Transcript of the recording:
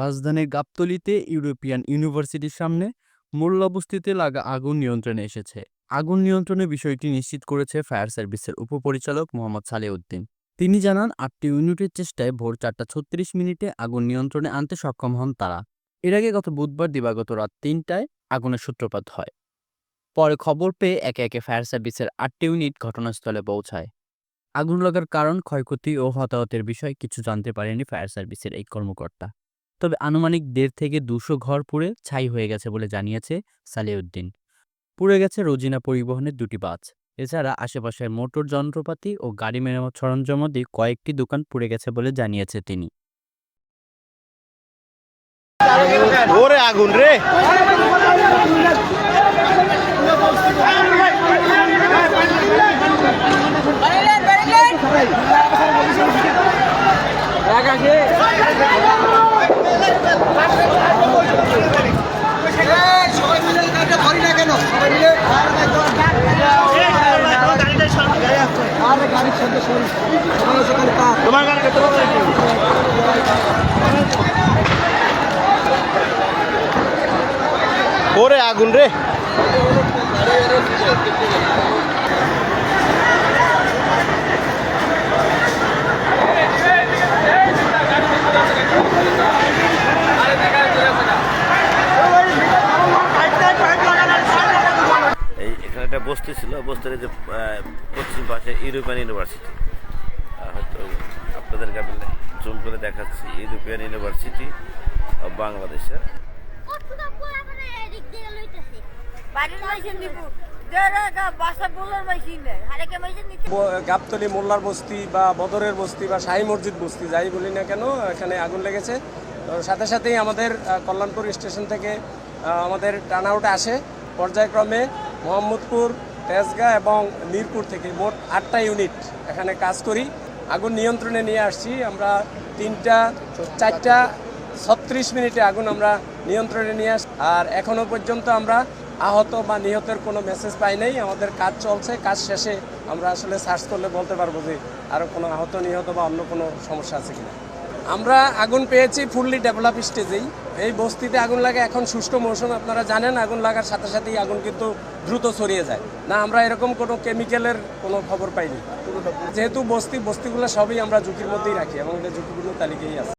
রাজধানীর গাবতলিতে ইউরোপিয়ান ইউনিভার্সিটির সামনে মোল্লা বস্তিতে লাগা আগুন নিয়ন্ত্রণে এসেছে। আগুন নিয়ন্ত্রণের বিষয়টি নিশ্চিত করেছে ফায়ার সার্ভিসের উপপরিচালক মোহাম্মদ সালেউদ্দিন। তিনি জানান, আটটি ইউনিটের চেষ্টায় ভোর চারটা ছত্রিশ মিনিটে আগুন নিয়ন্ত্রণে আনতে সক্ষম হন তারা। এর আগে গত বুধবার দিবাগত রাত তিনটায় আগুনের সূত্রপাত হয়। পরে খবর পেয়ে একে একে ফায়ার সার্ভিসের আটটি ইউনিট ঘটনাস্থলে পৌঁছায়। আগুন লাগার কারণ, ক্ষয়ক্ষতি ও হতাহতের বিষয়ে কিছু জানতে পারেনি ফায়ার সার্ভিসের এই কর্মকর্তা। তবে আনুমানিক দেড় থেকে দুশো ঘর পুড়ে ছাই হয়ে গেছে বলে জানিয়েছে সালেউদ্দিন। পুড়ে গেছে রোজিনা পরিবহনের দুটি বাস। এছাড়া আশেপাশের মোটর যন্ত্রপাতি ও গাড়ি মেরামত সরঞ্জামাদি কয়েকটি দোকান পুড়ে গেছে বলে জানিয়েছে তিনি। আগুন রে! তোমার গাড়ি ওরে আগুন রে। বস্তি ছিল, বস্তির যে পশ্চিম পাশে ইউরোপিয়ান ইউনিভার্সিটি। হয়তো আপনাদের কাছে জুম করে দেখাচ্ছি, ইউরোপিয়ান ইউনিভার্সিটি বাংলাদেশের গাবতলী মোল্লার বস্তি বা বদরের বস্তি বা শাহী মসজিদ বস্তি, যাই বলি না কেন, এখানে আগুন লেগেছে। সাথে সাথেই আমাদের কল্যাণপুর স্টেশন থেকে আমাদের টার্ন আউট আসে। পর্যায়ক্রমে মোহাম্মদপুর, তেজগাঁ এবং মিরপুর থেকে মোট আটটা ইউনিট এখানে কাজ করি। আগুন নিয়ন্ত্রণে নিয়ে আসছি। আমরা তিনটা, চারটা, ছত্রিশ মিনিটে আগুন আমরা নিয়ন্ত্রণে নিয়ে আস আর এখনও পর্যন্ত আমরা আহত বা নিহতের কোনো মেসেজ পাই নাই। আমাদের কাজ চলছে, কাজ শেষে আমরা আসলে সার্চ করলে বলতে পারব যে আরও কোনো আহত, নিহত বা অন্য কোনো সমস্যা আছে কিনা। আমরা আগুন পেয়েছি ফুললি ডেভেলপ স্টেজেই এই। বস্তিতে আগুন লাগে, এখন সুষ্ঠু মৌসুম, আপনারা জানেন, আগুন লাগার সাথে সাথেই আগুন কিন্তু দ্রুত ছড়িয়ে যায়। না, আমরা এরকম কোনো কেমিক্যালের কোনো খবর পাইনি। যেহেতু বস্তি, বস্তিগুলো সবই আমরা ঝুঁকির মধ্যেই রাখি এবং ঝুঁকিগুলো তালিকায় আছে।